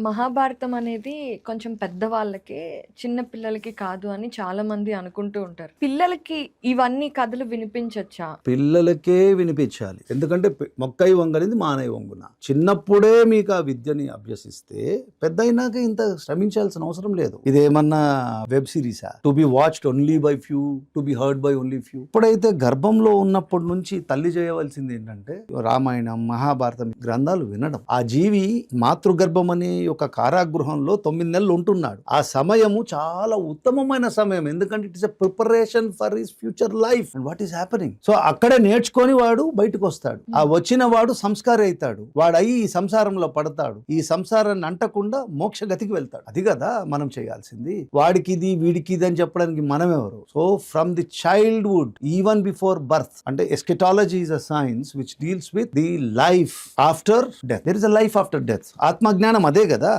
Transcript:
మహాభారతం అనేది కొంచెం పెద్దవాళ్ళకి చిన్న పిల్లలకి కాదు అని చాలా మంది అనుకుంటూ ఉంటారు. పిల్లలకి ఇవన్నీ కథలు వినిపించొచ్చా? పిల్లలకే వినిపించాలి. ఎందుకంటే మొక్కై వంగనిది మానై వంగున. చిన్నప్పుడే మీకు ఆ విద్యని అభ్యసిస్తే పెద్ద అయినాక ఇంత శ్రమించాల్సిన అవసరం లేదు. ఇదేమన్నా web సిరీసా? To be watched only by few to be heard by only few. ఇప్పుడైతే గర్భంలో ఉన్నప్పటి నుంచి తల్లి చేయవలసింది ఏంటంటే రామాయణం మహాభారతం గ్రంథాలు వినడం. ఆ జీవి మాతృగర్భం అనే యొక్క కారాగృహంలో తొమ్మిది నెలలు ఉంటున్నాడు. ఆ సమయము చాలా ఉత్తమమైన సమయం. ఎందుకంటే it is a preparation for his future life and what is happening so అక్కడే నేర్చుకొని వాడు బయటకు వస్తాడు ఆ వచ్చిన వాడు సంస్కారి అవుతాడు. వాడు అయి ఈ సంసారంలో పడతాడు. ఈ సంసారాన్ని అంటకుండా మోక్ష గతికి వెళ్తాడు. అది కదా మనం చేయాల్సింది. వాడికి ఇది వీడికి ఇది అని చెప్పడానికి మనం ఎవరు so from the childhood even before birth అంటే eschatology is a science which deals with the life after death there is a life after death ఆత్మజ్ఞానం అదే కదా